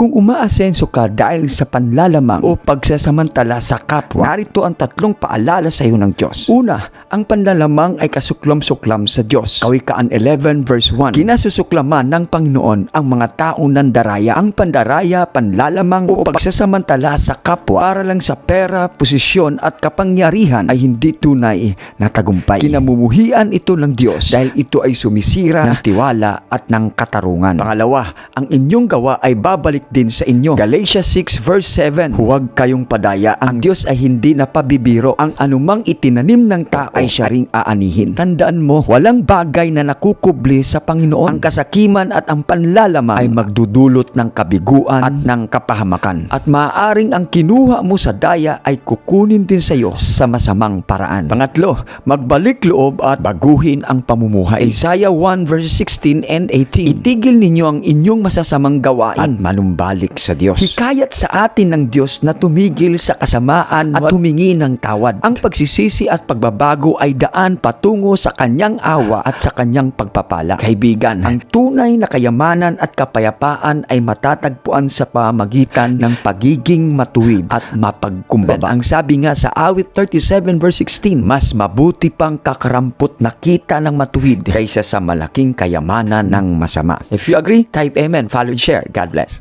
Kung umaasenso ka dahil sa panlalamang o pagsasamantala sa kapwa, narito ang tatlong paalala sa iyo ng Diyos. Una, ang panlalamang ay kasuklam-suklam sa Diyos. Kawikaan 11 verse 1. Kinasusuklaman ng Panginoon ang mga taong nandaraya. Ang pandaraya, panlalamang o pagsasamantala sa kapwa para lang sa pera, posisyon at kapangyarihan ay hindi tunay na tagumpay. Kinamumuhian ito ng Diyos dahil ito ay sumisira ng tiwala at ng katarungan. Pangalawa, ang inyong gawa ay babalik din sa inyo. Galatia 6 verse 7, Huwag kayong padaya. Ang Diyos ay hindi napabibiro. Ang anumang itinanim ng tao ay siya ring aanihin. Tandaan mo, walang bagay na nakukubli sa Panginoon. Ang kasakiman at ang panlalamang ay magdudulot ng kabiguan at ng kapahamakan. At maaaring ang kinuha mo sa daya ay kukunin din sa iyo sa masamang paraan. Pangatlo, magbalik loob at baguhin ang pamumuhay. Isaiah 1 verse 16 and 18. Itigil ninyo ang inyong masasamang gawain at manumbalik sa Diyos. Hikayat sa atin ng Diyos na tumigil sa kasamaan at humingi ng tawad. Ang pagsisisi at pagbabago ay daan patungo sa kanyang awa at sa kanyang pagpapala. Kaibigan, ang tunay na kayamanan at kapayapaan ay matatagpuan sa pamagitan ng pagiging matuwid at mapagkumbaba. Ang sabi nga sa awit 37 verse 16, mas mabuti pang kakarampot na kita ng matuwid kaysa sa malaking kayamanan ng masama. If you agree, type amen, follow, share. God bless.